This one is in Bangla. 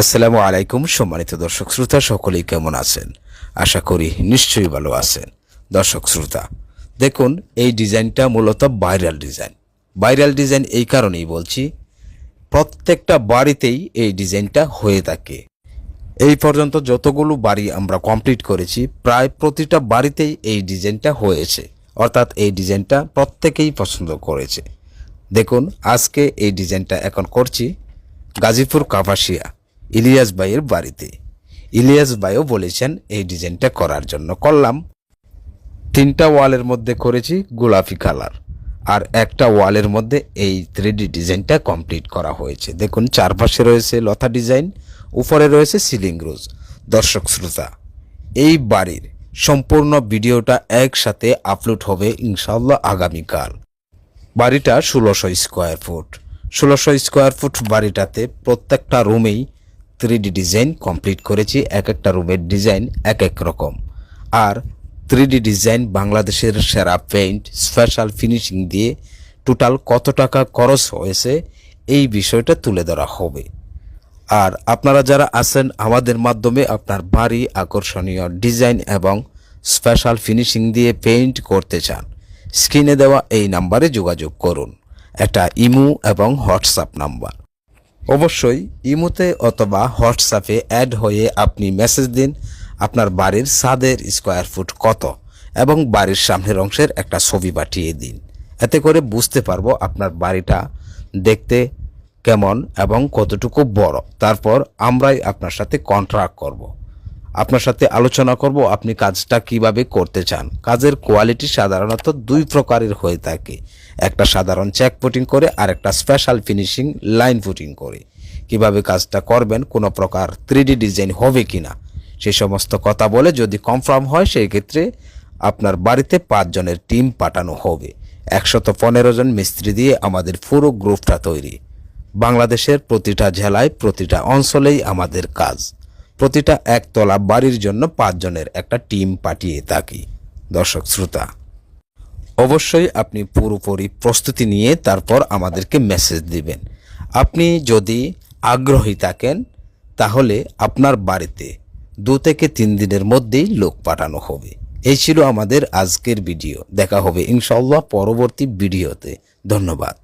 আসসালামু আলাইকুম সম্মানিত দর্শক শ্রোতা, সকলেই কেমন আছেন? আশা করি নিশ্চয়ই ভালো আছেন। দর্শক শ্রোতা, দেখুন, এই ডিজাইনটা মূলত ভাইরাল ডিজাইন। ভাইরাল ডিজাইন এই কারণেই বলছি, প্রত্যেকটা বাড়িতেই এই ডিজাইনটা হয়ে থাকে। এই পর্যন্ত যতগুলো বাড়ি আমরা কমপ্লিট করেছি, প্রায় প্রতিটা বাড়িতেই এই ডিজাইনটা হয়েছে। অর্থাৎ এই ডিজাইনটা প্রত্যেকেই পছন্দ করেছে। দেখুন, আজকে এই ডিজাইনটা এখন করছি গাজীপুর কাপাসিয়া ইলিয়াস ভাইয়ের বাড়িতে। ইলিয়াস ভাইও বলেছেন, এই ডিজাইনটা করার জন্য করলাম। তিনটা ওয়ালের মধ্যে করেছি গোলাপি কালার। আর একটা ওয়ালের মধ্যে এই থ্রি ডিজাইনটা কমপ্লিট করা হয়েছে। দেখুন, চারপাশে রয়েছে লতা ডিজাইন, উপরে রয়েছে সিলিং রোজ। দর্শক শ্রোতা, এই বাড়ির সম্পূর্ণ ভিডিওটা একসাথে আপলোড হবে ইনশাল্লাহ আগামীকাল। বাড়িটা ষোলোশো স্কোয়ার ফুট। ষোলোশো স্কোয়ার ফুট বাড়িটাতে প্রত্যেকটা রুমেই থ্রি ডিজাইন কমপ্লিট করেছি, এক একটা রুমের ডিজাইন এক এক রকম। আর থ্রি ডিজাইন বাংলাদেশের সেরা পেইন্ট স্পেশাল ফিনিশিং দিয়ে টোটাল কত টাকা খরচ হয়েছে, এই বিষয়টা তুলে ধরা হবে। আর আপনারা যারা আছেন আমাদের মাধ্যমে আপনার বাড়ি আকর্ষণীয় ডিজাইন এবং স্পেশাল ফিনিশিং দিয়ে পেইন্ট করতে চান, স্ক্রিনে দেওয়া এই নাম্বারে যোগাযোগ করুন। এটা ইমু এবং হোয়াটসঅ্যাপ নাম্বার। অবশ্যই ইমুতে অথবা হোয়াটসঅ্যাপে অ্যাড হয়ে আপনি মেসেজ দিন, আপনার বাড়ির ছাদের স্কোয়ার ফুট কত এবং বাড়ির সামনের অংশের একটা ছবি পাঠিয়ে দিন এতে করে বুঝতে পারব আপনার বাড়িটা দেখতে কেমন এবং কতটুকু বড় তারপর আমরাই আপনার সাথে কন্ট্রাক্ট করব। আপনার সাথে আলোচনা করব, আপনি কাজটা কীভাবে করতে চান। কাজের কোয়ালিটি সাধারণত দুই প্রকারের হয়ে থাকে। একটা সাধারণ চেক পুটিং করে, আর একটা স্পেশাল ফিনিশিং লাইন পুটিং করে। কীভাবে কাজটা করবেন, কোনো প্রকার থ্রি ডিজাইন হবে কিনা সেই সমস্ত কথা বলে যদি কনফার্ম হয়, সেই ক্ষেত্রে আপনার বাড়িতে পাঁচজনের টিম পাঠানো হবে। একশত পনেরো জন মিস্ত্রি দিয়ে আমাদের পুরো গ্রুপটা তৈরি। বাংলাদেশের প্রতিটা জেলায়, প্রতিটা অঞ্চলেই আমাদের কাজ। প্রতিটা একতলা বাড়ির জন্য পাঁচজনের একটা টিম পাঠিয়ে থাকি। দর্শক, শ্রোতা, অবশ্যই আপনি পুরোপুরি প্রস্তুতি নিয়ে তারপর আমাদেরকে মেসেজ দিবেন। আপনি যদি আগ্রহী থাকেন, তাহলে আপনার বাড়িতে দু থেকে তিন দিনের মধ্যেই লোক পাঠানো হবে। এই ছিল আমাদের আজকের ভিডিও। দেখা হবে ইনশাল্লাহ পরবর্তী ভিডিওতে। ধন্যবাদ।